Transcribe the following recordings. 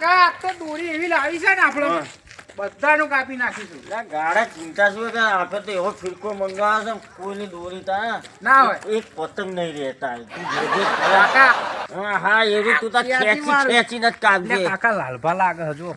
કાકા તો દોરી એવી લાવી છે ને આપણે. હા. બધાનું કાપી નાખીશું. એટલે ગાડા ચિંતા શું કે આપણે તો એવો ફિરકો મંગાવ્યો છે કોઈની દોરી તા. ના હોય. એક પતંગ નહીં રહેતા. તું જોજે ખરા. કાકા. હા હા તું તા ખેંચી ખેંચીને જ કાપજે. કાકા લાલભા લાગે હજુ.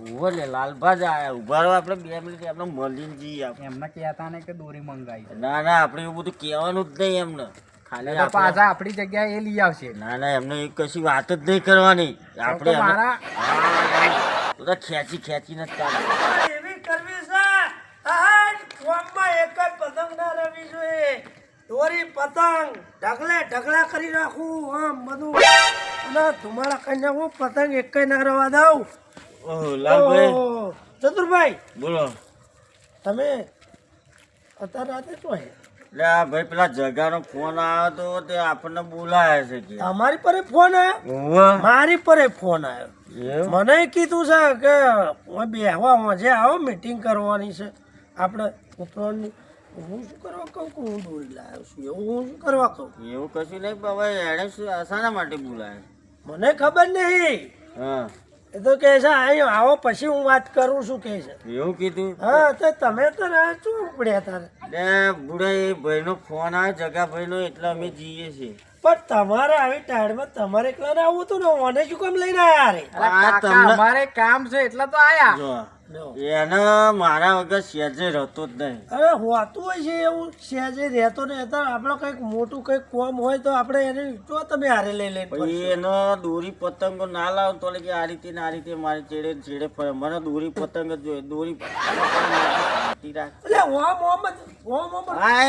ઊભો ને લાલભા જ આયા. ઊભા રહો આપણે બે મિનિટ આપણે મળીને જઈએ એમને કહેતા ને કે દોરી મંગાવી. ના ના આપણે એવું બધું કહેવાનું જ નહીં એમને. ખાલી તો આપણે પાછા આપણી જગ્યાએ એ લઈ આવશે. ના ના એમને એ કશી વાત જ નહીં કરવાની. આપણે ખેંચી મારા હા, તો ખેંચી ખેંચીને જ કાઢ એવી કરવી છે. ફોર્મમાં એક જ પતંગ ના રવી જોઈએ. દોરી પતંગ. ઢગલે ઢગલા કરી નાખું આમ બધું. અને તમારા કન્યા હું પતંગ એક ના રવા દઉં. ઓહ લાલભાઈ. ચતુરભાઈ બોલો. તમે અત્યારે રાતે શું હે? એટલે આ ભાઈ પેલા જગાનો ફોન આવ્યો તો તે આપણને બોલાય છે કે. તમારી પર ફોન આવ્યો મારી પર ફોન આવ્યો મને કીધું છે કે બેહવા મજે આવો મીટિંગ કરવાની છે. આપણે ઉત્તરાયણની હું શું કરવા કહું કે હું દોરી લાવ્યો છું? એવું હું શું કરવા કહું? એવું કશું નહીં હવે એણે શું શાના માટે બોલાય મને ખબર નહીં. હા. એ તો કે છે અહીં આવો પછી હું વાત કરું છું કે છે. એવું કીધું? હા તો તમે તો ના શું ઉપડ્યા તારે. એટલે બુડા એ ભાઈનો ફોન આવ્યો જગાભાઈનો એટલે અમે જઈએ છીએ. પણ તમારે આવી ટાઈડમાં તમારે એકલા ને આવવું હતું ને મને શું કામ લઈને આવ્યા રે? અરે તમને- અમારે કામ છે એટલે તો આયા. એને મારા વગર સેજે રહેતો જ નહીં. અરે હોતું હોય છે એવું સેજે રહેતો ને અત્યારે આપણે કંઈક મોટું કંઈક કોમ હોય તો આપણે એને જો તમે હારે લઈ લઈને એનો દોરી પતંગો ના લાવ તો કે આ રીતે ને આ રીતે મારી ચેડે ચેડે ફરે. મને દોરી પતંગ જ જોઈએ. દોરી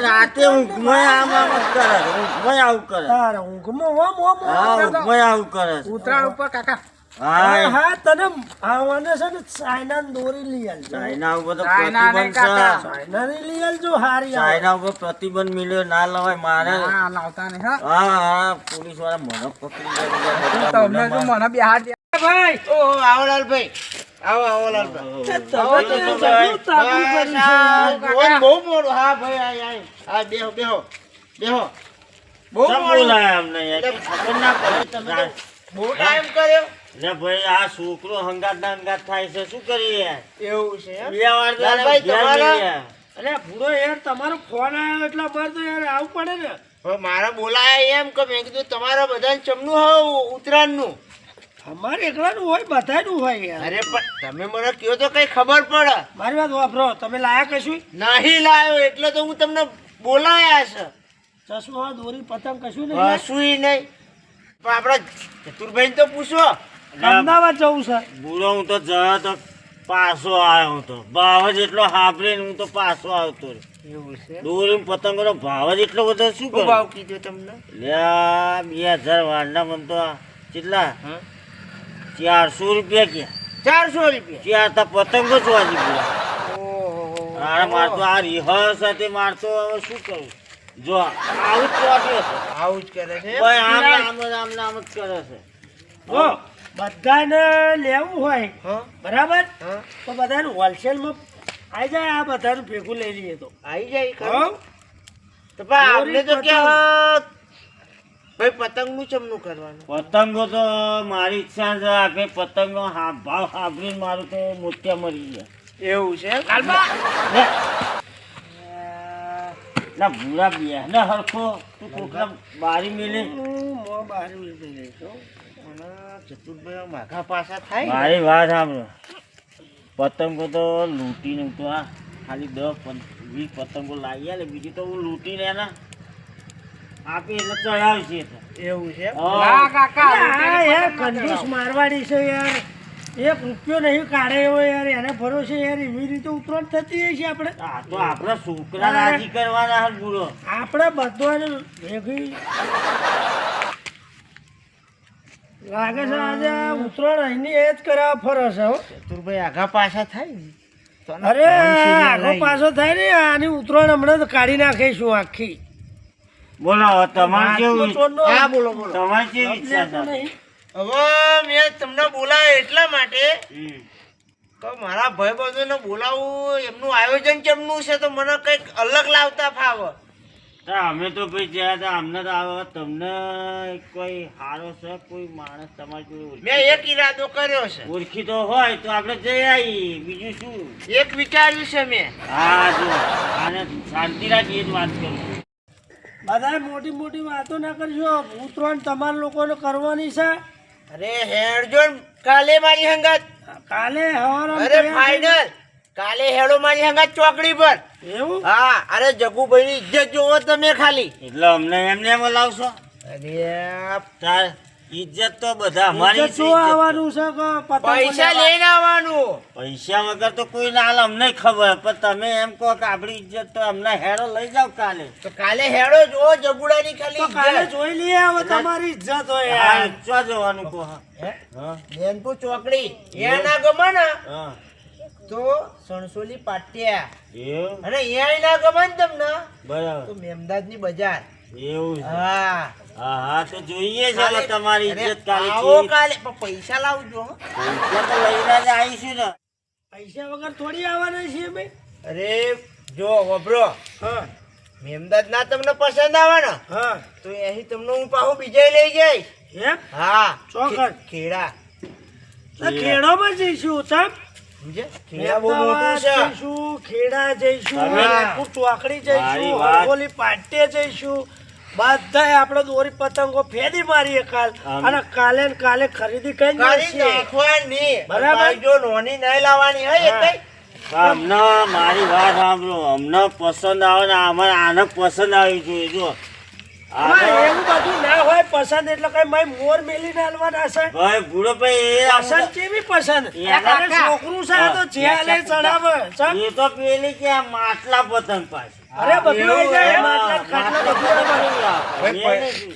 રાતે ઊંઘમાં આમ આમ કરે. ઊંઘમાં આવું કરે. ઊંઘમાં આવું કરે ઉતરાણ ઉપર કાકા હા હા તને આવવાને છે ને ચાઇના દોરી લઈ આવજો ચાઇના ઉપર તો પ્રતિબંધ છે. ચાઇના ની લઈ આવજો હારી. ચાઇના ઉપર પ્રતિબંધ મિલ્યો ના લવાય મારે. હા લાવતા નહીં હા. હા હા પોલીસવાળા મને પકડી તમને જો મને બિહાર ભાઈ! ઓહો આવો લાલભાઈ. આવો બહુ મોડું. હા ભાઈ આય આય. હા બેહો બેહો. બેહો. બહુ મોડું બોલાય અમને યાર? ખબર ના પડે. તમે બહુ ટાઈમ કર્યો. લે ભાઈ આ છોકરો હંગાત ના હંગાત થાય છે શું કરીએ યાર? એવું છે બે વાર ઘેર તમારા- અરે ભૂડો યાર તમારો ફોન આવ્યો એટલે મારે તો યાર આવવું પડે ને. હવે મારા બોલાયા એમ કે મેં કીધું તમારા બધાને ચમનું હોવ ઉત્તરાયણનું. અમારે એકલાનું હોય બધાનું હોય યાર. અરે પણ તમે મને કયો તો કઈ ખબર પડે. મારી વાત વાપરો તમે લાયા કશું? નહીં લાયો એટલે તો હું તમને બોલાયા છે. ચશ્મા દોરી પતંગ કશું નહીં? કશું નહીં. પણ આપણા ચતુરભાઈ તો પૂછો. અમદાવાદ જવું છે? બુરો હું તો જયો તો પાછો આવ્યો તો. ભાવ જ એટલો હાંભળીને હું તો પાછો આવતો. એવું છે? દોરી પતંગનો ભાવ જ એટલો બધો શું કરું? ભાવ કીધો તમને? લ્યા બે હજાર વારના મને તો કેટલા? ચારસો રૂપિયા ક્યાં ચારસો રૂપિયા? ચાર તા પતંગો જ વાજી બોલા ઓહો. અરે મારતો આ રિહર્સ હતી મારતો હવે શું કરું? જો આવું જ આવું જ કરે છે? આમ આમ આમ આમ જ કરે છે. બધાને લેવું હોય હા બરાબર હા તો બધાને હોલસેલમાં આવી જાય આ બધાનું ભેગું લઈ લઈએ તો આવી જાય ખરું? તો ભાઈ આપણે તો કે પતંગ. ભાઈ પતંગનું ચમનું કરવાનું પતંગો તો મારી ઈચ્છા છે આ પતંગનો ભાવ સાંભળીને મારું તો મોતિયા મરી ગયા એવું છે ના ભૂરા બે ને હરખો તું કોકના બારી મેલી હું મોં હો. ચતુરભાઈ માઘા થાય મારી વાત સાંભળો. પતંગો તો લૂંટીને તો આ ખાલી દસ વીસ પતંગો લાવી આલે બીજી તો હું લૂંટીને એના આપી એટલે ચડાવી છે એવું છે? હા. કંજૂસ મારવાડી છે યાર. એક રૂપિયો નહીં કાઢે એવો યાર એને ભરોસે યાર એવી રીતે ઉતરણ થતી હોય છે આપણે. આ તો આપણા છોકરા રાજી કરવાના હર બુરો આપણે બધો ભેગી લાગે છે આજે આ ઉતરણ અહીંની એ જ કરાવવા ફરે છે હો. ચતુરભાઈ આઘા પાછા થાય ને? તો અરે લાગી. પાછો થાય ને આની ઉત્તરાયણ હમણાં તો કાઢી નાખીશું આખી. બોલો તમારે કેવું હા બોલો બોલો. તમારે કેવી ઈચ્છા. હવે મેં તમને બોલાય એટલા માટે તો મારા ભાઈબંધોને બોલાવવું એમનું આયોજન કેમનું છે તો મને કંઈક અલગ લાવતા ફાવે. અમે તો ભાઈ જ્યાં હતા અમને તો આવે તમને કોઈ સારો છે કોઈ માણસ તમારી જોડે મેં એક ઈરાદો કર્યો છે. ઓળખી તો હોય તો આપણે જઈ આવીએ. બીજું શું? એક વિચાર્યું છે મેં. હા જો. આને શાંતિ રાખી જ વાત કરું બધાએ મોટી મોટી વાતો ના કરજો ઉતરાણ તમારા લોકોને કરવાની છે. અરે હેડજો કાલે મારી હંગાત. કાલે હવારે અરે ફાઈનલ કાલે હેડો મારી હંગા ચોકડી પર. એવું? હા અરે જગુભાઈ ની ઇજ્જત જોવો તમે ખાલી. એટલે અમને એમને એમ લાવશો અરે ઇજ્જત તો બધા અમારી છે શું આવવાનું છે પૈસા લઈને આવવાનું. પૈસા વગર તો કોઈ ના હાલ અમને ખબર. પણ તમે એમ કહો કે આપણી ઇજ્જત તો અમને હેડો લઈ જાવ કાલે. તો કાલે હેડો જો જગુડાની ખાલી કાલે જોઈ લઈએ હવે તમારી ઇજ્જત હોય યાર. ચો જવાનું કહો. હા. હે? ચોકડી. એ ના ગમે ને. હા. તો સણસોલી પાટિયા. અને અહીંયા ના ગમે ને તમને? બરાબર. તો મેમદાદની બજાર. એવું હા. હા હા તો જોઈએ છે તમારી ઇજ્જત કાલે આવો કાલે પણ પૈસા લાવજો પૈસા તો લઈને જ આવીશું ને. પૈસા વગર થોડી આવવાના છે ભાઈ. અરે જો વબરો હા. મેમદાદ ના તમને પસંદ આવે ને હા. તો અહીં તમને હું પાછું બીજે લઈ જઈશ. હા. ચોક્કસ ખેડા. તો ખેડોમાં જઈશું તમ? ખેડા બહુ મોટું અમદાવાદ છે જઈશું ખેડા જઈશું તમે- રાયપુર ચોકડી જઈશું હરગોલી પાટે જઈશું. બધાય આપણે દોરી પતંગો ફેદી મારીએ કાલ. અને કાલે કાલે ખરીદી કરી નાખવાની. બરાબર. જો નોની નહીં લાવવાની હે હા. અમને મારી વાત સાંભળો. અમને પસંદ આવે ને અમારે આને પસંદ આવી જોઈએ જો હા, એવું બધું ના હોય પસંદ એટલે કઈ મારી મોર મેલીને હાલવાના છે. ભાઈ બુડો ભાઈ એ પસંદ કેવી પસંદ? છોકરું છે તો જે ચડાવે એ તો પેલી કે માટલા પતંગ પાછી. અરે બધું જાય. માટલા ખાટલા બધું.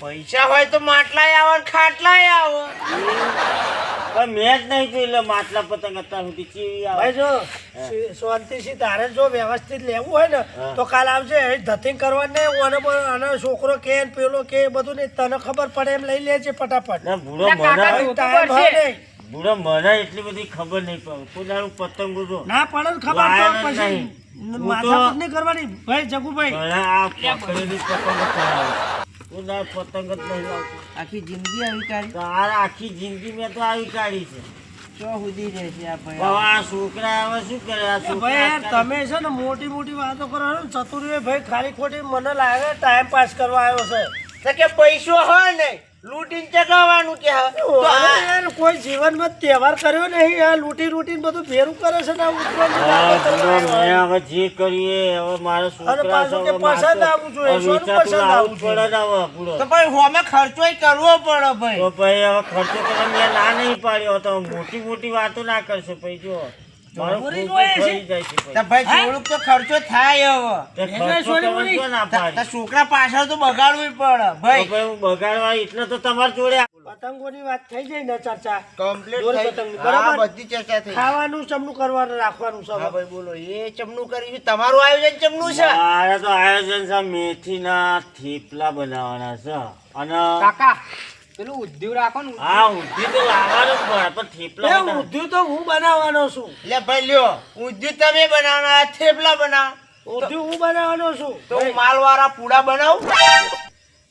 પૈસા હોય તો માટલાય આવે. ખાટલાય આવે મેં જ નહીં જોઈ લે માટલા પતંગ અત્યાર સુધી ચીવી આવે. ભાઈ જો શાંતિથી તારે જો વ્યવસ્થિત લેવું હોય ને તો કાલ આવજે ધતિંગ કરવાનું ઓને અને છોકરો કે પેલો કે બધું નહીં તને ખબર પડે એમ લઈ લેજે ફટાફટ. ના બુડો મને ટાઈમ હોય બુડો મને એટલી બધી ખબર નહીં પડે. કોઈ દાડો પતંગો જો ના પડે ખબર તો પછી માથા કરવાની. ભાઈ જગુભાઈ. આ પકડેલી પતંગ ચડાવે પતંગ જ નહીં લાવતો. આખી જિંદગી આવી કાઢી તાર આખી જિંદગી મેં તો આવી કાઢી છે. ચો સુધી રહેશે આ ભાઈ? હવે આ છોકરા હવે શું કરે? આ એ ભાઈ તમે છે ને મોટી મોટી વાતો કરો છો ને ચતુરી ભાઈ ખાલી ખોટી મને લાગે ટાઈમ પાસ કરવા આવ્યો છે. કે પૈસો હોય ને લૂંટીને ચગાવવાનું કે કોઈ જીવનમાં તહેવાર કર્યો નહીં. આ લૂંટી લૂંટીને બધું ભેરું કરે છે ને હવે જે કરીએ હવે મારા પસંદ તો- જોઈએ, પસંદ લાવવું પડે ને હવે, બુડો. તો ભાઈ હોમે ખર્ચોય કરવો પડે ભાઈ. ભાઈ હવે ખર્ચો મેં ના નહીં પાડ્યો તો મોટી મોટી વાતો ના કરશો ભાઈ જો છોકરા પાછળ તો બગાડવું પડે. ભાઈ. ભાઈ બગાડવા એટલે તો તમારે જોડે પતંગોની વાત થઈ જાય ને ચર્ચા કમ્પ્લીટ બરાબર? બધી ચર્ચા થઈ. ખાવાનું ચમનું કરવાનું રાખવાનું છે ભાઈ બોલો. એ ચમનું કરી તમારું આયોજન ચમનું છે? મારે તો આયોજન છે મેથીના થેપલા બનાવવાના છે. અને કાકા પેલું ઉદ્યોગ રાખો ને. હા ઊંધી તો લાવવાનું પડે પણ થેપલા એ બનાવ- તો હું બનાવવાનો છું. લે ભાઈ લ્યો. ઊંધિયું તમે બનાવના થેપલા બનાવ. ઊંધિયું હું બનાવવાનો છું. તો હું માલવાળા પૂડા બનાવું?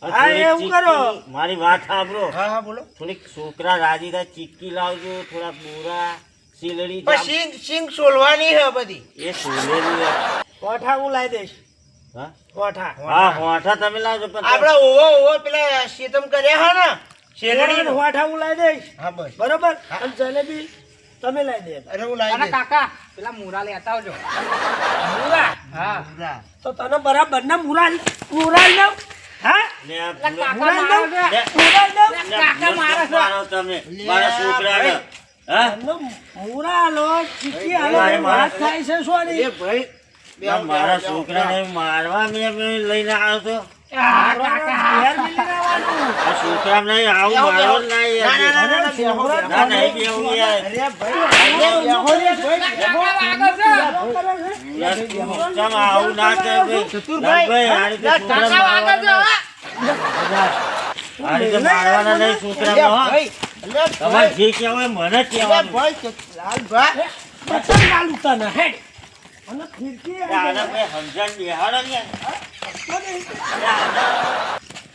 હા, એવું કરો. મારી વાત સાંભળો. હા હા બોલો. થોડીક છોકરા રાજી થાય ચીક્કી લાવજો થોડા બોરા શીલડી સિંગ સિંગ સોલવાની છે બધી. એ સોલેલી કોઠા હું લાવી દઈશ? હા? કોઠા? હા કોઠા તમે લાવજો પણ આપડે ઓવો ઓવો પેલા સીતમ કર્યા હા ને? શેરડી વાઠા હું લાવી દઈશ. હા બસ. બરોબર? અને જલેબી તમે લાવી દે અરે હું લાવી દઈશ. કાકા પેલા મુરા લેતા આવજો. મુરા? હા. તો તને બરાબર ના મુરા મુરા લઉં હા? મુરા મારો લઉં છે. લે, મુરા લઉં લે, કાકા ભૂલો મારે છે. મારો તમે મારા છોકરાને. હા? મુરા લો ચીકી ભાઈ, હાલો ભાઈ, વાત મારે- થાય છે શું ભાઈ મારા છોકરાને મારવા મેં લઈને આવ્યો તો. છોકરાને નહીં આવું જ નહીં ના, નહીં બેહો. યાર, આવું ના કર ભાઈ. આ રીતે છોકરાને મારવાના નહીં. આ રીતે મારવાના તમારે જે કહેવાય મને કહેવાનું. લાલભાઈ હેડ અને સમજણ બેહાડો ને.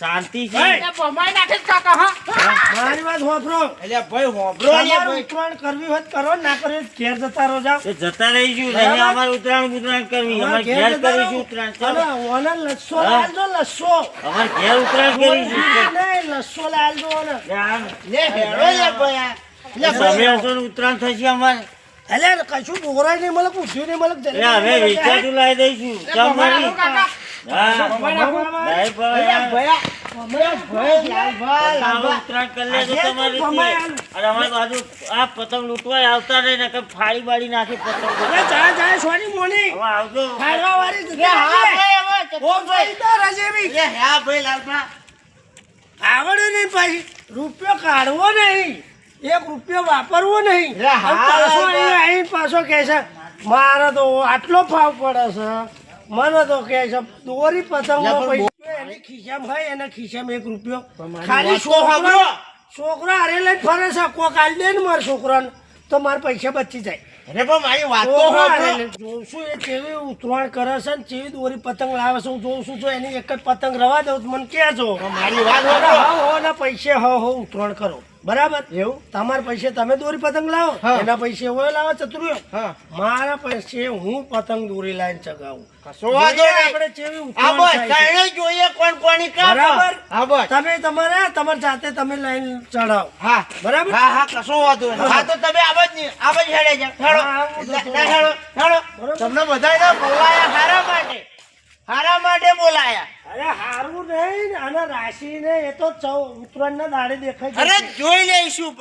શાંતિ છે. ભાઈ, એ ભમાઈ નાખે કાકા હા. મારી વાત હોભરો. એટલે ભાઈ હોભરો ને ઉત્તરાયણ કરવી હોય કરો ના કરવી ઘેર જતા રહો જાઓ. જતા રહીશું નહીં અમારે ઉત્તરાયણ ઉત્તરાયણ કરવી અમારે અમારે ઘેર ઘેર કરીશું રહો. ચાલો. ઓને લસ્સો લાલજો, લસ્સો. અમારે ઘેર ઉત્તરાયણ કરીશું. નહીં, લસ્સો લાલજો ઓને. લે હેડો લે ભાઈ તમે હશો ને થશે અમારે. એટલે કશું બોરાય નહીં મળે, પૂછ્યું નહીં મળે, જલ્દી હવે લાવી દઈશું. પતંગ લૂંટવાય આવતા રહે ને ફાળી બાળી નાખી પતંગ. અરે જા, જા, સોની મોની. હવે આવજો. ખાડવા વાળી હા ભાઈ આવડે નહીં પાછી રૂપિયો કાઢવો નહીં. એક રૂપિયો વાપરવો નહીં. હા, પાછો રે. પાછો કહે છે મારે તો આટલો ભાવ પડે છે. મને તો કે છે દોરી પતંગો લે, પણ પૈસા એની ખિસ્સામાં હોય એના ખિસ્સામાં એક રૂપિયો. ખાલી છોકરો છોકરો હારે લઈ ફરે છે કોક આલ દે ને મારા છોકરાને તો મારા પૈસા બચી જાય. અરે પણ મારી વાત તો જોઉં છું એ કેવી ઉતરાણ કરે છે ને કેવી દોરી પતંગ લાવે છે હું જોઉં છું જો એની એક જ પતંગ રવા દઉં તો મને કહેજો. છો મારી વાત. હો ના પૈસે હો હો ઉતરાણ કરો. બરાબર? એવું? તમારા પૈસે તમે દોરી પતંગ લાવો. એના પૈસે હોય લાવો ચતુર્યો. મારા પૈસે હું પતંગ દોરી લાઈને ચગાવું. તમે તમારે તમારી જાતે તમે લાઈન ચડાવો બરાબર? હા હા કશો વાંધો હા તો તમે આવા જ આવા જ હેડે જાઓ. તમને બધા બોલાયા હારા માટે. હારા માટે બોલાયા. અરે હારું નહીં અને રાશિ ને એ તો ચૌ ઉત્તરાયણ ના દાડે દેખાય. અરે જોઈ લઈશું